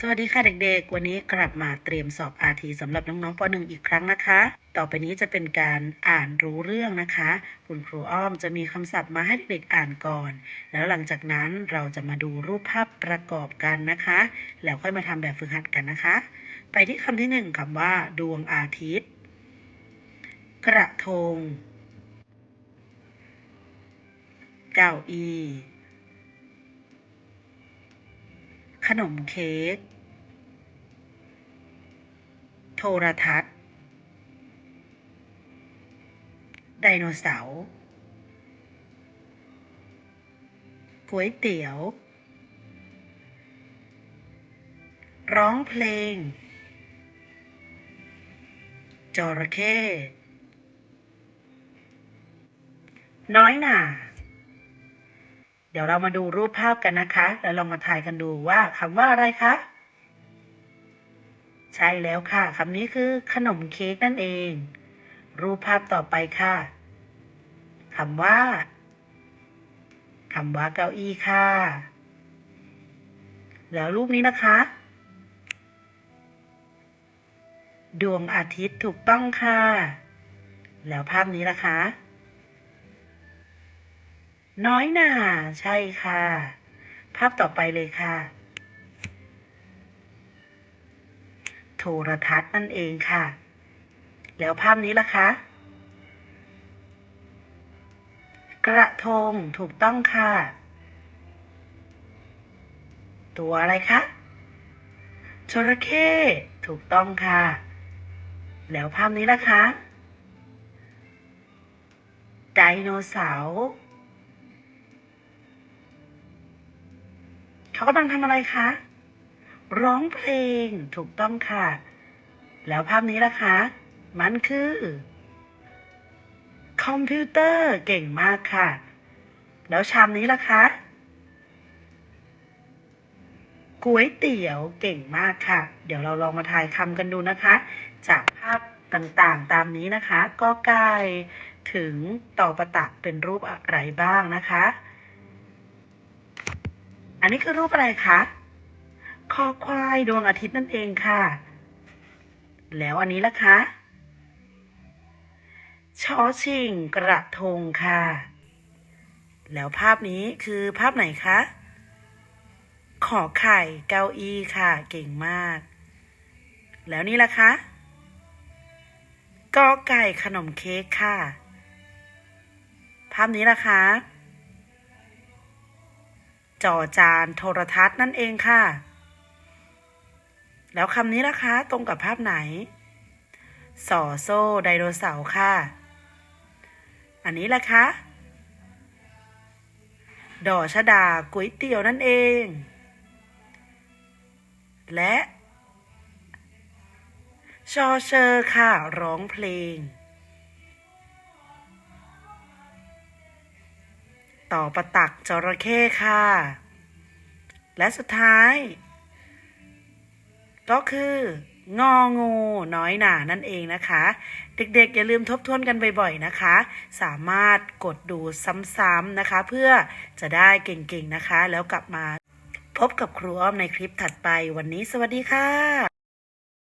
สวัสดีค่ะเด็กๆ วันนี้กลับมาเตรียมสอบ RT สำหรับน้องๆป .1 อีกครั้งนะคะ ต่อไปนี้จะเป็นการอ่านรู้เรื่องนะคะ คุณครูอ้อมจะมีคำศัพท์มาให้เด็กๆอ่านก่อน แล้วหลังจากนั้นเราจะมาดูรูปภาพประกอบกันนะคะ แล้วค่อยมาทำแบบฝึกหัดกันนะคะ ไปที่คำที่หนึ่งคำว่า ดวงอาทิตย์ กระทง เก้าอี้ ขนมเค้ก โทรทัศน์ ไดโนเสาร์ก๋วยเตี๋ยว ร้องเพลง จระเข้น้อยหน่า เดี๋ยวเรามาดูรูปภาพกันนะคะ แล้วลองมาทายกันดูว่าคำว่าอะไรคะ ใช่แล้วค่ะคำนี้คือขนมเค้กนั่นเอง รูปภาพต่อไปค่ะคำว่าคำว่าเก้าอี้ค่ะ แล้วรูปนี้นะคะ ดวงอาทิตย์ถูกต้องค่ะ แล้วภาพนี้ล่ะคะ น้อยหน่าใช่ค่ะ ภาพต่อไปเลยค่ะ โทรทัศน์นั่นเองค่ะ แล้วภาพนี้ล่ะคะ กระทงถูกต้องค่ะ ตัวอะไรคะจระเข้ถูกต้องค่ะ แล้วภาพนี้ล่ะคะ ไดโนเสาร์ เขากำลังทำอะไรคะ ร้องเพลงถูกต้องค่ะ แล้วภาพนี้ล่ะคะ มันคือ คอมพิวเตอร์เก่งมากค่ะ แล้วชามนี้ล่ะคะก๋วยเตี๋ยวเก่งมากค่ะ เดี๋ยวเราลองมาทายคำกันดูนะคะ จากภาพต่างๆ ตามนี้นะคะ ก็ไก่ถึงต่อประตักเป็นรูปอะไรบ้างนะคะ อันนี้คือรูปอะไรคะคอควายดวงอาทิตย์นั่นเองค่ะ แล้วอันนี้ล่ะคะชอชิงกระทงค่ะ แล้วภาพนี้คือภาพไหนคะ ขอไข่เก้าอี้ค่ะ เก่งมาก แล้วนี่ล่ะคะกอไก่ขนมเค้กค่ะ ภาพนี้ล่ะคะ จอจานโทรทัศน์นั่นเองค่ะ แล้วคำนี้ล่ะคะ ตรงกับภาพไหนสอโซ่ไดโนเสาร์ค่ะ อันนี้ล่ะคะดอชดาก๋วยเตี๋ยวนั่นเอง และชอเชอร์ค่ะ ร้องเพลง ต่อประตักจระเข้ค่ะ และสุดท้าย ก็คืององูน้อยหนานั่นเองนะคะ เด็กๆ อย่าลืมทบทวนกันบ่อยๆนะคะ สามารถกดดูซ้ำๆนะคะ เพื่อจะได้เก่งๆนะคะ แล้วกลับมาพบกับครูอ้อมในคลิปถัดไปวันนี้สวัสดีค่ะ